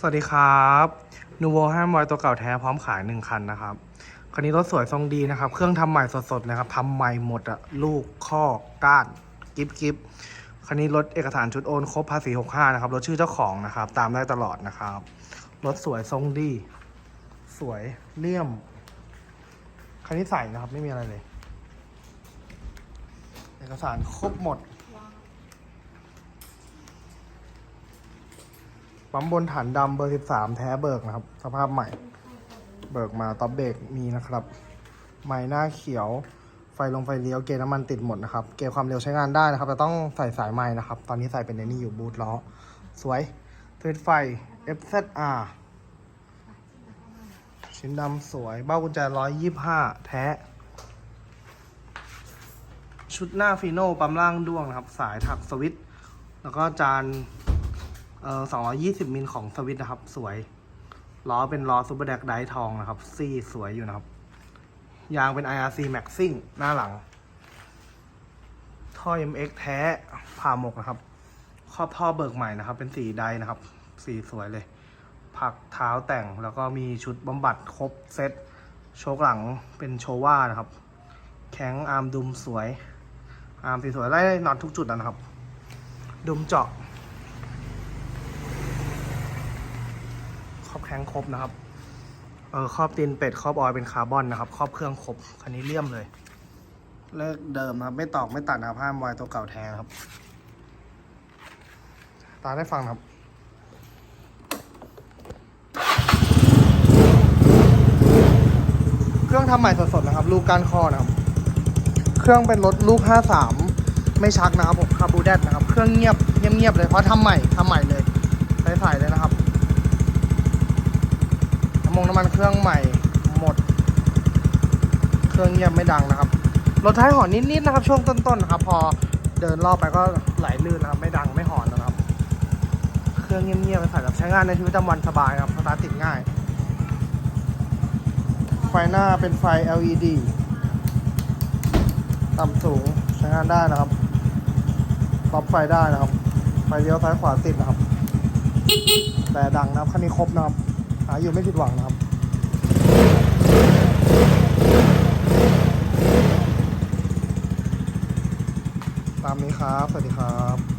สวัสดีครับนูโวห้ามไวตัวเก่าแท้พร้อมขายหนึ่งคันนะครับ คันนี้รถสวยทรงดีนะครับ เครื่องทำใหม่สดๆนะครับทำใหม่หมดอะลูกข้อก้านกิฟกิฟคันนี้รถเอกสารชุดโอนครบภาษี65นะครับรถชื่อเจ้าของนะครับ ตามได้ตลอดนะครับ รถสวยทรงดี สวยเลี่ยม คันนี้ใส่นะครับ ไม่มีอะไรเลย เอกสารครบหมด ปั๊มบนฐานดำเบอร์ 13 แท้เบิกนะครับ สภาพใหม่ เบิกมาต็อปเบรกมีนะครับ ไม้หน้าเขียว ไฟลงไฟเลี้ยวเกณฑ์น้ำมันติดหมดนะครับ เกณฑ์ความเร็วใช้งานได้นะครับ แต่ต้องใส่สายไม้นะครับ ตอนนี้ใส่เป็นในนี่อยู่บูทล้อ สวยเทิร์ไฟ FZR ชิ้นดำสวย เบ้ากุญแจ 125 แท้ ชุดหน้าฟีโน่ปั๊มล่างด้วงนะครับ สายถักสวิตแล้วก็จาน เอ่อ220 มิลของสวิตนะครับ สวย ล้อเป็นล้อซูเปอร์แดกไดทองนะครับ ซี่สวยอยู่นะครับ ยางเป็น IRC Maxing หน้าหลัง ท่อ MX แท้ผ่าหมกนะครับ ครอบท่อเบิกใหม่นะครับ เป็นสีไดนะครับ สีสวยเลย ผักเท้าแต่งแล้วก็มีชุดบำบัดครบเซต โชคหลังเป็นโชว่านะครับ แข็งอาร์มดุมสวย อาร์มสีสวยไล่น็อตทุกจุดนะครับ ดุมเจาะ ครอบแข้งครบนะครับ เออครอบตีนเป็ดครอบออยเป็นคาร์บอนนะครับครอบเครื่องครบคันนี้เลี่ยมเลย เลิกเดิมนะครับ ไม่ตอกไม่ตัดนะครับห้ามไวายตัวเก่าแท้นะครับ ตาได้ฟังนะครับเครื่องทำใหม่สดๆนะครับ ลูกก้านข้อนะครับ เครื่องเป็นรถลูก 53 ไม่ชักนะครับผมคาบูแดดนะครับ เครื่องเงียบเงียบๆเลยเพราะทำใหม่ทำใหม่เลยใส่ๆเลยนะครับน้ำ มงน้ำมันเครื่องใหม่หมด เครื่องเงียบไม่ดังนะครับรถท้ายหอนนิดๆนะครับ ช่วงต้นๆนะครับ พอเดินรอบไปก็ไหลลื่นนะครับ ไม่ดังไม่หอนนะครับ เครื่องเงียบๆไปใส่แบบใช้งานในชีวิตประจำวันสบายครับสตาร์ทติดง่าย ไฟหน้าเป็นไฟ LED ต่ำสูงใช้งานได้นะครับปรับไฟได้นะครับ ไฟเลี้ยวซ้ายขวาติดนะครับ แต่ดังนะครับคันนี้ครบนะครับ หาอยู่ไม่ผิดหวังนะครับตามนี้ครับ สวัสดีครับ